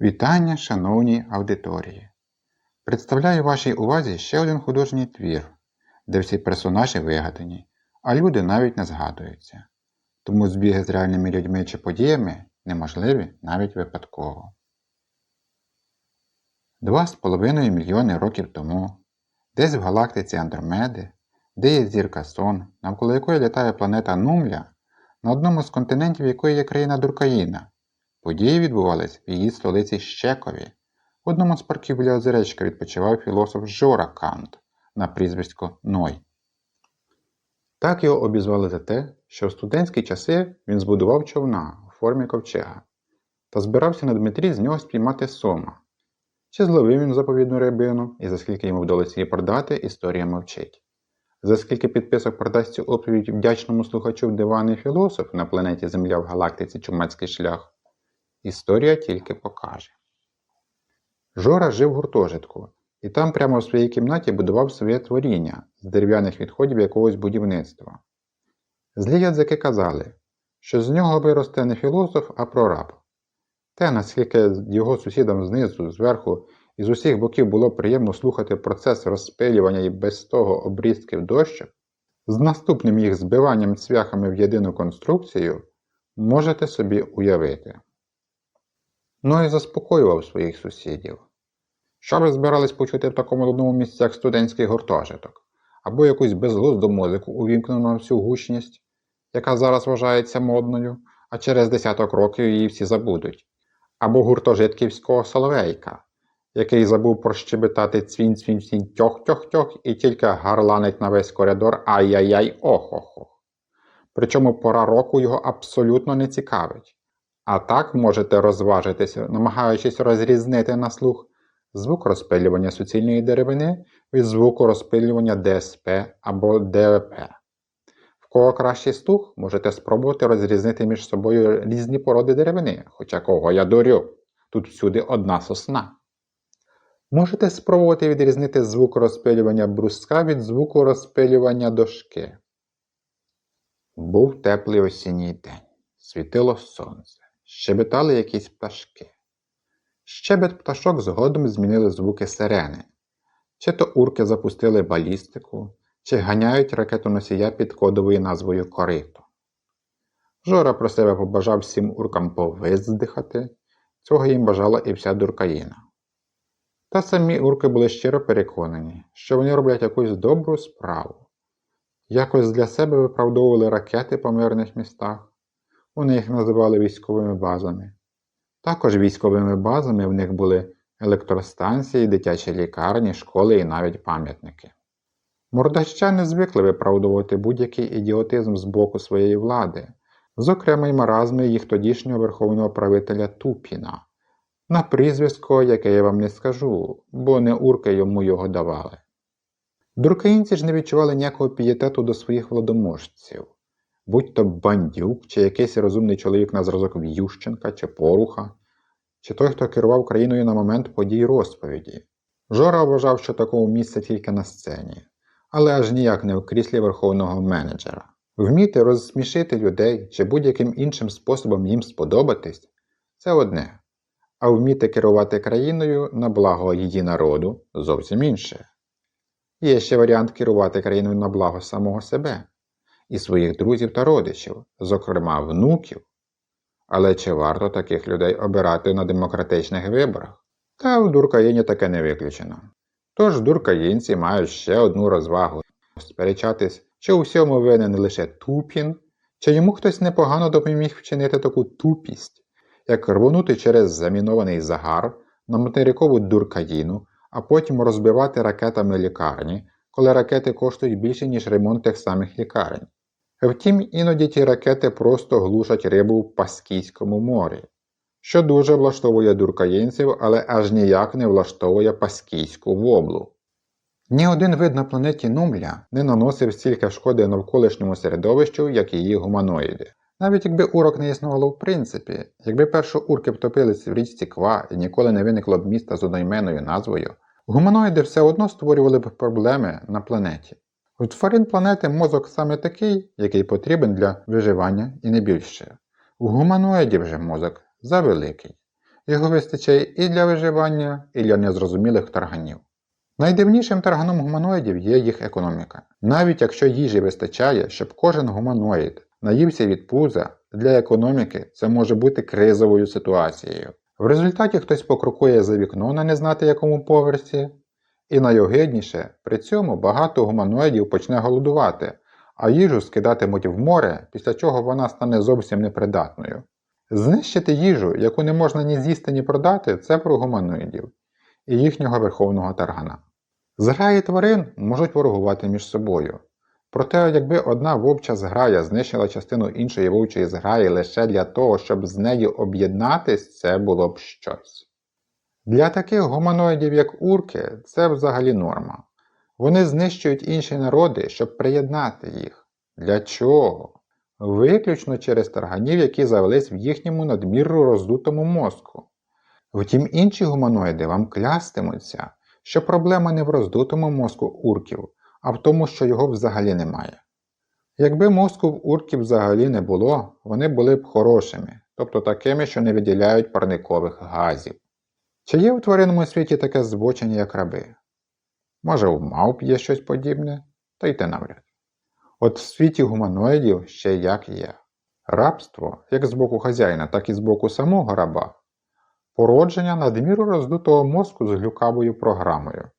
Вітання, шановні аудиторії! Представляю вашій увазі ще один художній твір, де всі персонажі вигадані, а люди навіть не згадуються. Тому збіги з реальними людьми чи подіями неможливі навіть випадково. Два з половиною мільйони років тому, десь в галактиці Андромеди, де є зірка Сон, навколо якої літає планета Нумля, на одному з континентів якої є країна Дуркаїна, Події відбувались в її столиці Щекові. В одному з парків біля озеречка відпочивав філософ Жора Кант на прізвисько Ной. Так його обізвали за те, що в студентські часи він збудував човна у формі ковчега та збирався на Дмитрі з нього спіймати сома. Чи зловив він заповідну рибину і за скільки йому вдалося її продати, історія мовчить. За скільки підписок продасть цю оповідь вдячному слухачу диваний філософ на планеті Земля в галактиці Чумацький шлях, Історія тільки покаже. Жора жив в гуртожитку, і там прямо в своїй кімнаті будував своє творіння з дерев'яних відходів якогось будівництва. Злі язики казали, що з нього виросте не філософ, а прораб. Те, наскільки його сусідам знизу, зверху і з усіх боків було приємно слухати процес розпилювання і без того обрізків дощок, з наступним їх збиванням цвяхами в єдину конструкцію, можете собі уявити. Ну і заспокоював своїх сусідів. Що ви збирались почути в такому одному місці, як студентський гуртожиток, або якусь безглузду музику, увімкнену на всю гучність, яка зараз вважається модною, а через десяток років її всі забудуть, або гуртожитківського соловейка, який забув прощебетати цвінь цвінь цвінь тьох тьох тьох і тільки гарланить на весь коридор ай-яй-яй ох-ох-ох. Причому пора року його абсолютно не цікавить. А так можете розважитися, намагаючись розрізнити на слух звук розпилювання суцільної деревини від звуку розпилювання ДСП або ДВП. В кого кращий слух, можете спробувати розрізнити між собою різні породи деревини, хоча кого я дурю, тут всюди одна сосна. Можете спробувати відрізнити звук розпилювання бруска від звуку розпилювання дошки. Був теплий осінній день, світило сонце. Щебетали якісь пташки. Щебет пташок згодом змінили звуки сирени, чи то урки запустили балістику, чи ганяють ракетоносія під кодовою назвою Корито. Жора про себе побажав всім уркам повиздихати, цього їм бажала і вся дуркаїна. Та самі урки були щиро переконані, що вони роблять якусь добру справу, якось для себе виправдовували ракети по мирних містах. Вони їх називали військовими базами. Також військовими базами в них були електростанції, дитячі лікарні, школи і навіть пам'ятники. Мордащани звикли виправдовувати будь-який ідіотизм з боку своєї влади, зокрема й маразми їх тодішнього верховного правителя Тупіна, на прізвисько, яке я вам не скажу, бо не урки йому його давали. Дуркаїнці ж не відчували ніякого пієтету до своїх владоможців будь то бандюк, чи якийсь розумний чоловік на зразок В'ющенка, чи Поруха, чи той, хто керував країною на момент подій розповіді. Жора вважав, що такого місця тільки на сцені, але аж ніяк не в кріслі верховного менеджера. Вміти розсмішити людей чи будь-яким іншим способом їм сподобатись це одне, а вміти керувати країною на благо її народу зовсім інше. Є ще варіант керувати країною на благо самого себе і своїх друзів та родичів, зокрема внуків. Але чи варто таких людей обирати на демократичних виборах? Та в Дуркаїні таке не виключено. Тож дуркаїнці мають ще одну розвагу сперечатись, чи у всьому винен лише Тупін, чи йому хтось непогано допоміг вчинити таку тупість, як рвонути через замінований загар на материкову дуркаїну, а потім розбивати ракетами лікарні, коли ракети коштують більше, ніж ремонт тих самих лікарень. Втім, іноді ті ракети просто глушать рибу в Паскійському морі, що дуже влаштовує дуркаїнців, але аж ніяк не влаштовує Паскійську воблу. Ні один вид на планеті Нумля не наносив стільки шкоди навколишньому середовищу, як її гуманоїди. Навіть якби урок не існувало в принципі, якби перші урки втопились в річці Ква і ніколи не виникло б міста з одноіменною назвою, гуманоїди все одно створювали б проблеми на планеті. У тварин планети мозок саме такий, який потрібен для виживання і не більше. У гуманоїдів же мозок завеликий. Його вистачає і для виживання, і для незрозумілих тарганів. Найдивнішим тарганом гуманоїдів є їх економіка. Навіть якщо їжі вистачає, щоб кожен гуманоїд наївся від пуза, для економіки це може бути кризовою ситуацією. В результаті хтось покрокує за вікно на не знати якому поверсі, і найогидніше, при цьому багато гуманоїдів почне голодувати, а їжу скидатимуть в море, після чого вона стане зовсім непридатною. Знищити їжу, яку не можна ні з'їсти, ні продати, це про гуманоїдів і їхнього верховного таргана. Зграї тварин можуть ворогувати між собою. Проте, якби одна вовча зграя знищила частину іншої вовчої зграї лише для того, щоб з нею об'єднатись, це було б щось. Для таких гуманоїдів, як урки, це взагалі норма. Вони знищують інші народи, щоб приєднати їх. Для чого? Виключно через тарганів, які завелись в їхньому надміру роздутому мозку. Втім, інші гуманоїди вам клястимуться, що проблема не в роздутому мозку урків, а в тому, що його взагалі немає. Якби мозку в урків взагалі не було, вони були б хорошими, тобто такими, що не виділяють парникових газів. Чи є у тваринному світі таке збочення, як раби? Може, у мавп є щось подібне, та й те навряд. От в світі гуманоїдів ще як є. Рабство, як з боку хазяїна, так і з боку самого раба, породження надміру роздутого мозку з глюкавою програмою.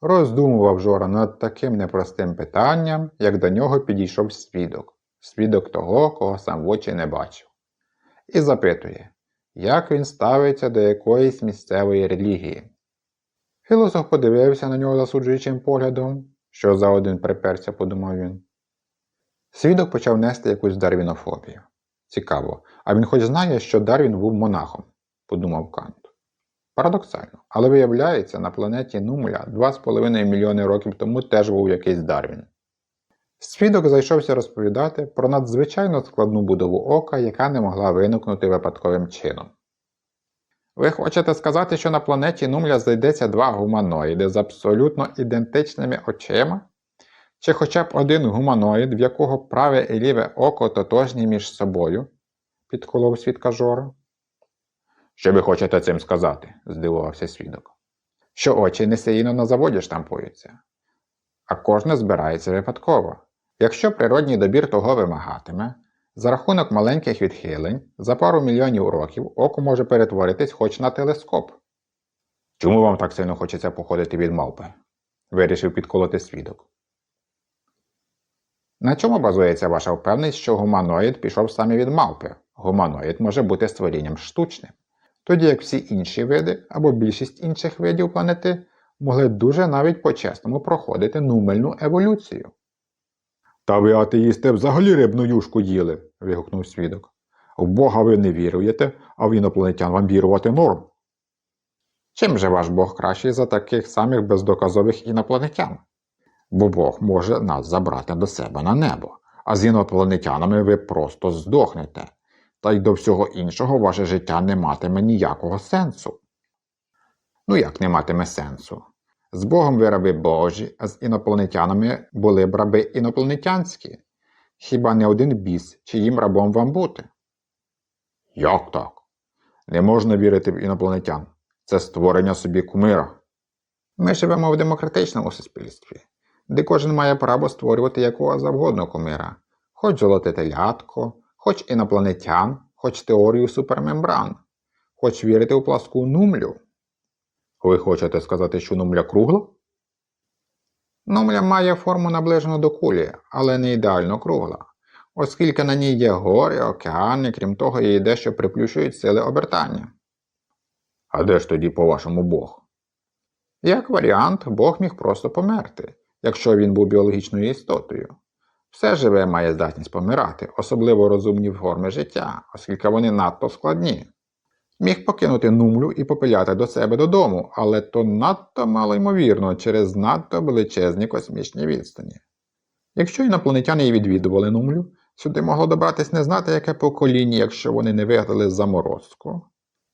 Роздумував Жора над таким непростим питанням, як до нього підійшов свідок, свідок того, кого сам в очі не бачив, і запитує, як він ставиться до якоїсь місцевої релігії. Філософ подивився на нього засуджуючим поглядом, що за один приперся, подумав він. Свідок почав нести якусь дарвінофобію. Цікаво, а він хоч знає, що Дарвін був монахом, подумав Кант. Парадоксально, але виявляється, на планеті Нумля 2,5 мільйони років тому теж був якийсь Дарвін. Свідок зайшовся розповідати про надзвичайно складну будову ока, яка не могла виникнути випадковим чином. Ви хочете сказати, що на планеті Нумля знайдеться два гуманоїди з абсолютно ідентичними очима? Чи хоча б один гуманоїд, в якого праве і ліве око тотожні між собою? підколов свідка Жора. Що ви хочете цим сказати? здивувався свідок. Що очі не сильно на заводі штампуються, а кожне збирається випадково. Якщо природній добір того вимагатиме, за рахунок маленьких відхилень за пару мільйонів років око може перетворитись хоч на телескоп. Чому вам так сильно хочеться походити від мавпи? вирішив підколоти свідок. На чому базується ваша впевненість, що гуманоїд пішов саме від мавпи? Гуманоїд може бути створінням штучним, тоді як всі інші види або більшість інших видів планети могли дуже навіть по-чесному проходити нумельну еволюцію. Та ви атеїсти взагалі рибну юшку їли, вигукнув свідок. В Бога ви не віруєте, а в інопланетян вам вірувати норм. Чим же ваш Бог кращий за таких самих бездоказових інопланетян? Бо Бог може нас забрати до себе на небо, а з інопланетянами ви просто здохнете, та й до всього іншого ваше життя не матиме ніякого сенсу. Ну як не матиме сенсу? З Богом ви раби Божі, а з інопланетянами були б раби інопланетянські. Хіба не один біс, чиїм рабом вам бути? Як так? Не можна вірити в інопланетян. Це створення собі кумира. Ми живемо в демократичному суспільстві, де кожен має право створювати якого завгодно кумира, хоч золоте телятко, хоч інопланетян, хоч теорію супермембран, хоч вірити у пласку нумлю. Ви хочете сказати, що нумля кругла? Нумля має форму наближену до кулі, але не ідеально кругла, оскільки на ній є гори, океани, крім того, її дещо приплющують сили обертання. А де ж тоді, по-вашому, Бог? Як варіант, Бог міг просто померти, якщо він був біологічною істотою. Все живе має здатність помирати, особливо розумні форми життя, оскільки вони надто складні. Міг покинути нумлю і попиляти до себе додому, але то надто малоймовірно через надто величезні космічні відстані. Якщо інопланетяни і відвідували нумлю, сюди могло добратись не знати яке покоління, якщо вони не вигадали заморозку.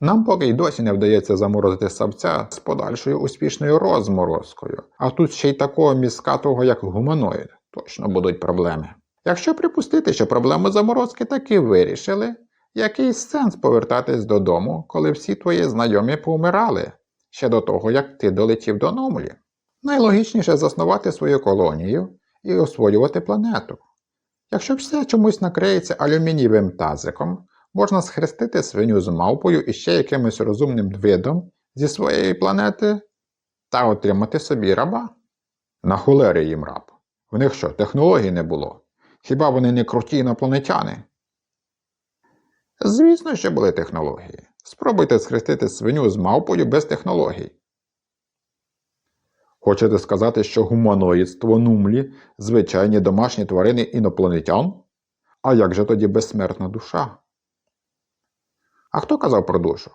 Нам поки й досі не вдається заморозити савця з подальшою успішною розморозкою, а тут ще й такого міскатого, як гуманоїд, точно будуть проблеми. Якщо припустити, що проблему заморозки таки вирішили, Який сенс повертатись додому, коли всі твої знайомі помирали ще до того, як ти долетів до Номлі? Найлогічніше заснувати свою колонію і освоювати планету. Якщо все чомусь накриється алюмінієвим тазиком, можна схрестити свиню з мавпою і ще якимось розумним видом зі своєї планети та отримати собі раба. На холери їм раб. В них що, технологій не було? Хіба вони не круті інопланетяни? Звісно, що були технології. Спробуйте схрестити свиню з мавпою без технологій. Хочете сказати, що гуманоїдство нумлі звичайні домашні тварини інопланетян? А як же тоді безсмертна душа? А хто казав про душу?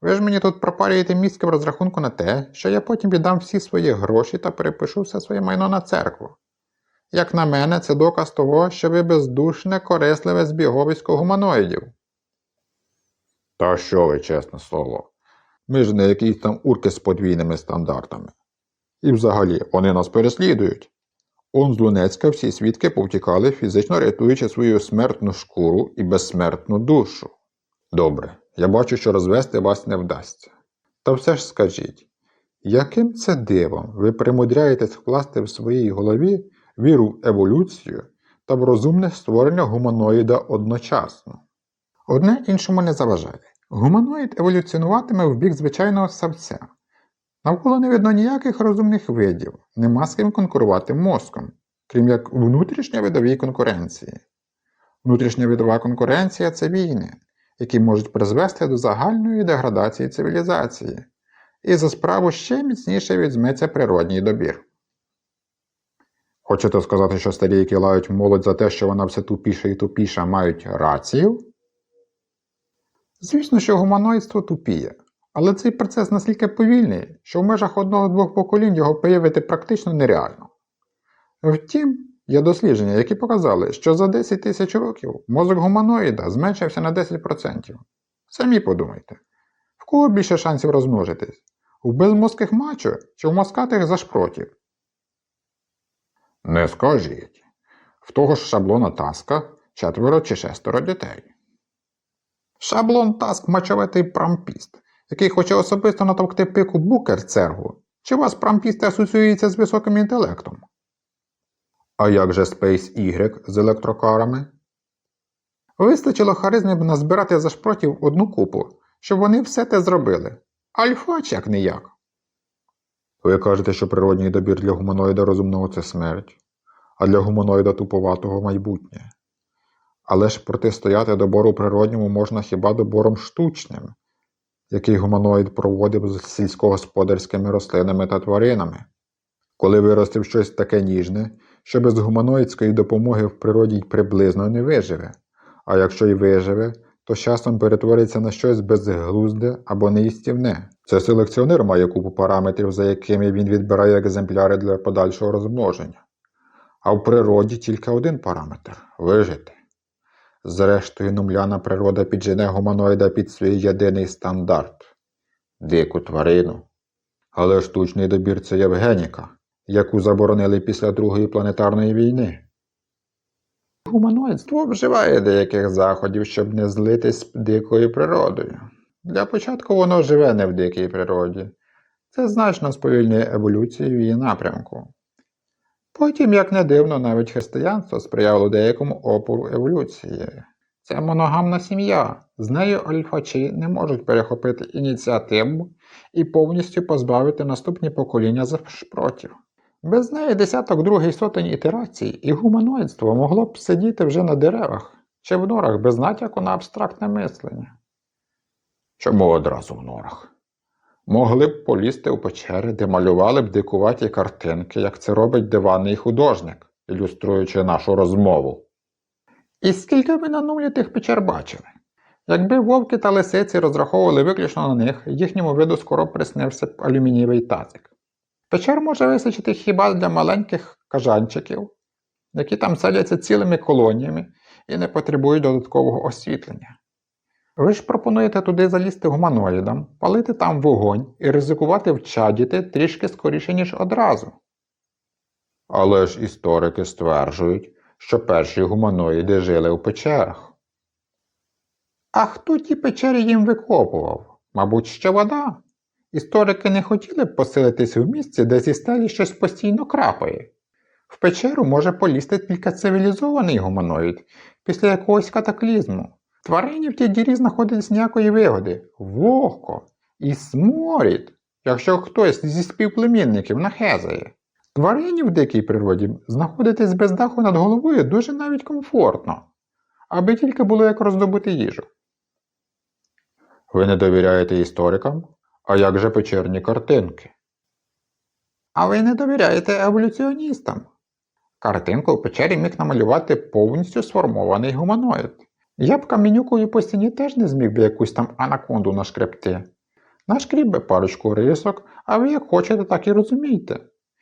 Ви ж мені тут пропарюєте в розрахунку на те, що я потім віддам всі свої гроші та перепишу все своє майно на церкву. Як на мене, це доказ того, що ви бездушне, корисливе збіговисько гуманоїдів. Та що ви, чесне слово, ми ж не якісь там урки з подвійними стандартами. І взагалі вони нас переслідують. Он з Лунецька всі свідки повтікали, фізично рятуючи свою смертну шкуру і безсмертну душу. Добре, я бачу, що розвести вас не вдасться. Та все ж скажіть, яким це дивом ви примудряєтесь вкласти в своїй голові віру в еволюцію та в розумне створення гуманоїда одночасно? Одне іншому не заважає. Гуманоїд еволюціонуватиме в бік звичайного савця. Навколо не видно ніяких розумних видів, нема з ким конкурувати мозком, крім як внутрішньо видовій конкуренції. Внутрішня видова конкуренція це війни, які можуть призвести до загальної деградації цивілізації, і за справу ще міцніше візьметься природній добір. Хочете сказати, що старі, які лають молодь за те, що вона все тупіша і тупіша, мають рацію? Звісно, що гуманоїдство тупіє, але цей процес настільки повільний, що в межах одного-двох поколінь його появити практично нереально. Втім, є дослідження, які показали, що за 10 тисяч років мозок гуманоїда зменшився на 10%. Самі подумайте, в кого більше шансів розмножитись? У безмозких мачо чи в москатих зашпротів? Не скажіть. В того ж шаблона таска четверо чи шестеро дітей. Шаблон таск мачовитий прампіст, який хоче особисто натовкти пику букер цергу. Чи вас прампісти асоціюється з високим інтелектом? А як же Space Y з електрокарами? Вистачило харизми б назбирати за шпротів одну купу, щоб вони все те зробили. Альфач як не як. Ви кажете, що природній добір для гуманоїда розумного це смерть, а для гуманоїда туповатого майбутнє. Але ж протистояти добору природньому можна хіба добором штучним, який гуманоїд проводив з сільськогосподарськими рослинами та тваринами. Коли виростив щось таке ніжне, що без гуманоїдської допомоги в природі й приблизно не виживе, а якщо й виживе, то з часом перетвориться на щось безглузде або неїстівне. Це селекціонер має купу параметрів, за якими він відбирає екземпляри для подальшого розмноження. А в природі тільки один параметр вижити. Зрештою, нумляна природа піджене гуманоїда під свій єдиний стандарт дику тварину. Але штучний добір це Євгеніка, яку заборонили після Другої планетарної війни. Гуманоїдство вживає деяких заходів, щоб не злитись з дикою природою. Для початку воно живе не в дикій природі. Це значно сповільнює еволюцію її напрямку. Потім, як не дивно, навіть християнство сприяло деякому опору еволюції. Це моногамна сім'я, з нею альфачі не можуть перехопити ініціативу і повністю позбавити наступні покоління шпротів. Без неї десяток другий сотень ітерацій, і гуманоїдство могло б сидіти вже на деревах чи в норах без натяку на абстрактне мислення. Чому одразу в норах? Могли б полізти у печери, де малювали б дикуваті картинки, як це робить диванний художник, ілюструючи нашу розмову. І скільки ви на нулі тих печер бачили? Якби вовки та лисиці розраховували виключно на них, їхньому виду скоро приснився б алюмінієвий тазик. Печер може вистачити хіба для маленьких кажанчиків, які там селяться цілими колоніями і не потребують додаткового освітлення. Ви ж пропонуєте туди залізти гуманоїдам, палити там вогонь і ризикувати вчадіти трішки скоріше, ніж одразу. Але ж історики стверджують, що перші гуманоїди жили у печерах. А хто ті печері їм викопував? Мабуть, ще вода. Історики не хотіли б поселитись у місці, де зі стелі щось постійно крапає. В печеру може полізти тільки цивілізований гуманоїд після якогось катаклізму. Тварині в тій дірі знаходились ніякої вигоди, вогко і сморід, якщо хтось зі співплемінників нахезає. Тварині в дикій природі знаходитись без даху над головою дуже навіть комфортно, аби тільки було як роздобути їжу. Ви не довіряєте історикам? А як же печерні картинки? А ви не довіряєте еволюціоністам? Картинку в печері міг намалювати повністю сформований гуманоїд. Я б камінюкою по стіні теж не зміг би якусь там анаконду нашкребти. Нашкріб би парочку рисок, а ви як хочете, так і розумієте.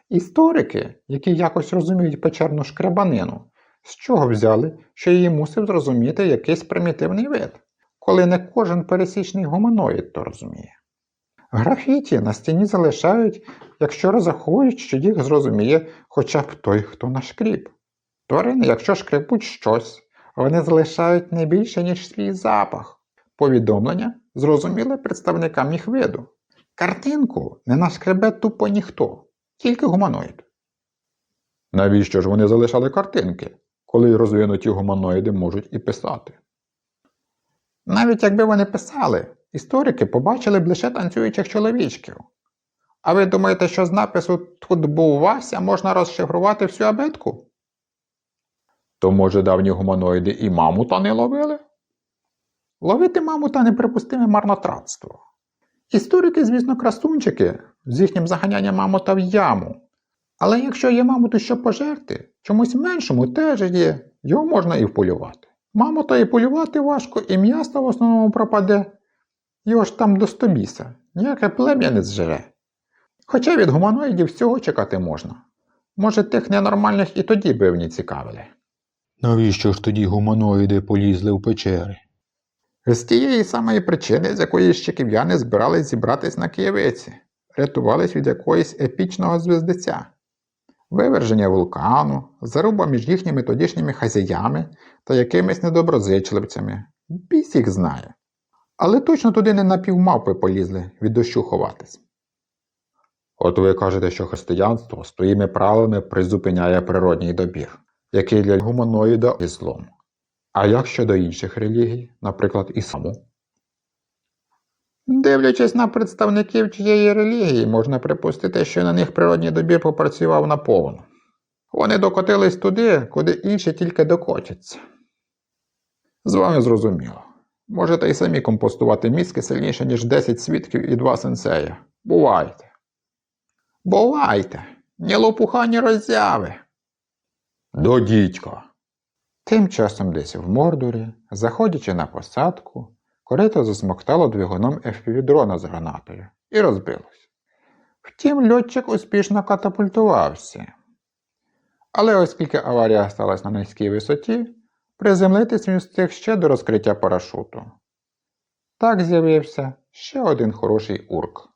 Історики, які якось розуміють печерну шкребанину, з чого взяли, що її мусив зрозуміти якийсь примітивний вид, коли не кожен пересічний гуманоїд то розуміє. Графіті на стіні залишають, якщо розраховують, що їх зрозуміє хоча б той, хто нашкріб. Тварини, якщо шкребуть щось, вони залишають не більше, ніж свій запах. Повідомлення зрозуміле представникам їх виду. Картинку не нашкребе тупо ніхто, тільки гуманоїд. Навіщо ж вони залишали картинки, коли розвинуті гуманоїди можуть і писати? Навіть якби вони писали, історики побачили б лише танцюючих чоловічків. А ви думаєте, що з напису Тут був Вася можна розшифрувати всю абетку? То, може, давні гуманоїди і мамута не ловили? Ловити мамута неприпустиме марнотратство. Історики, звісно, красунчики з їхнім заганянням мамута в яму. Але якщо є мамуту що пожерти, чомусь меншому теж є, його можна і вполювати. Мамута і полювати важко, і м'ясо в основному пропаде. Його ж там до стобіса, ніяке плем'я не зжере. Хоча від гуманоїдів всього чекати можна. Може, тих ненормальних і тоді бивні цікавили. Навіщо ж тоді гуманоїди полізли в печери? З тієї самої причини, з якої ще київ'яни збирались зібратись на Києвиці, рятувались від якоїсь епічного звездеця, виверження вулкану, заруба між їхніми тодішніми хазяями та якимись недоброзичливцями. Біс їх знає. Але точно туди не напівмавпи полізли від дощу ховатись. От ви кажете, що християнство своїми правилами призупиняє природній добір, який для гуманоїда є злом. А як щодо інших релігій, наприклад, ісламу? Дивлячись на представників чиєї релігії, можна припустити, що на них природній добір попрацював наповну. Вони докотились туди, куди інші тільки докотяться. З вами зрозуміло. Можете й самі компостувати мізки сильніше, ніж 10 свідків і 2 сенсея. Бувайте. Бувайте, ні лопуха, ні роззяви. До дідька. Тим часом десь в Мордорі, заходячи на посадку, корито засмоктало двигуном FPV-дрона з гранатою і розбилось. Втім, льотчик успішно катапультувався. Але оскільки аварія сталася на низькій висоті, приземлитись він встиг ще до розкриття парашуту. Так з'явився ще один хороший урк.